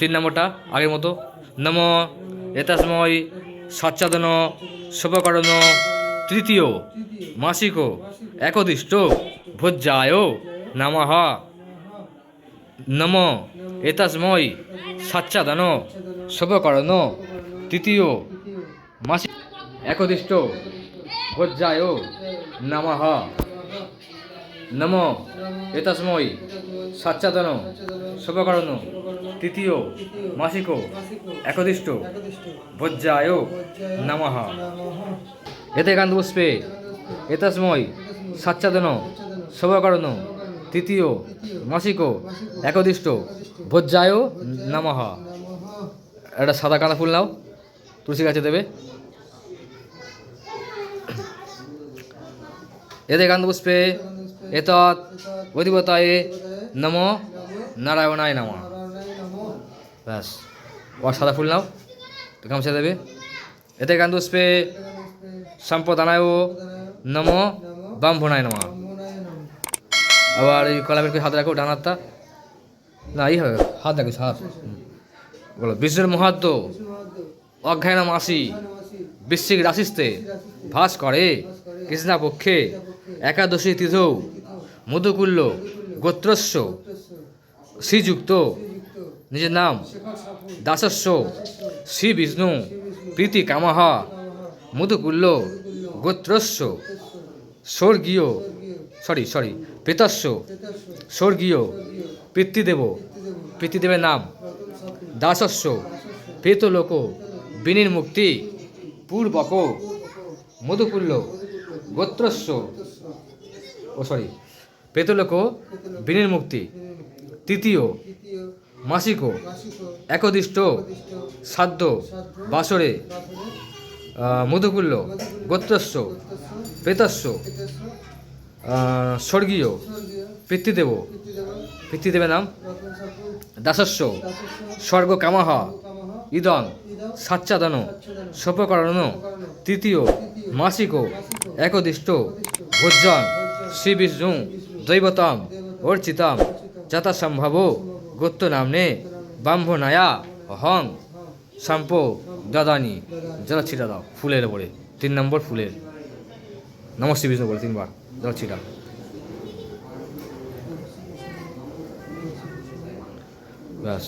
তিন নম্বরটা আগের মতো। নম, এতাসময়, সচ্চাদন, শুভকরণ, তৃতীয়, মাসিক, একদিষ্ট, ভোজ্যায় নমঃ নম, এতাসময়, সচ্চাদন, শুভকরণ, তৃতীয়, মাসিক, একদিষ্ট, ভোজ্যায় নমঃ নম, এতসময় সাচ্চাদন শুভকরণ তৃতীয়, মাসিক, একদিষ্ট, ভোজ্যায় নমঃ। এতে কান্তপুষ্পে এতসময় সাচ্চাদন শুভকরণ তৃতীয়, মাসিক, একদিষ্ট, ভোজ্যায় নমঃ। একটা সাদা কাঁদা ফুল নাও, তুলসী গাছে দেবে। এতে কান্তপুষ্পে এতৎ অধিপতায়ে নম নারায়ণায় নম। ব্যাস ও সাদা ফুল নাও গামছা দেবে। এতে কান্তপুষ্পে সম্পদানায় নম ব্রাহ্মণায় নম। আবার এই কলামের করে হাত রাখো, ডান হাতটা। না এই হবে, হাত রাখো, হাত। বলো বিশ্বের মহাত্ম অজ্ঞায় নাম আসি বৃশ্চিক রাশিস্তে ভাস করে কৃষ্ণা পক্ষে একাদশী তিথৌ মধুকুল্য গোত্রস্য শ্রীযুক্ত, নিজের নাম দাসস্য শ্রী বিষ্ণু প্রীতি কামাহা মধুকুল্য গোত্রস্য স্বর্গীয় সরি সরি প্রেতস্য স্বর্গীয়, পিতৃদেব, পিতৃদেবের নাম দাসস্য প্রেতলোক বিনির মুক্তি পূর্বক মধুকুল্য গোত্রস্য ও সরি প্রেতলোক বিনির মুক্তি তৃতীয় মাসিক একদিষ্ট সাধ্য বাসরে মধুকুল্য গোত্রস্য প্রেতস্য স্বর্গীয় পিতৃদেব পিতৃদেবের নাম দাসস্য স্বর্গ কামাহা ইদন সাচ্চাদন সোপকরণ তৃতীয় মাসিক একদিষ্ট ভোজন শ্রী বিষ্ণু দৈবতম, অর্চিতম, যথাসম্ভব গোত্র নামনে ব্রাহ্মণায়া হং সম্প, দাদানি জল ছিটা দাও ফুলের ওপরে, তিন নম্বর ফুলের। নমস্তে বিষ্ণু বলে তিনবার জল ছিটা ব্যাস।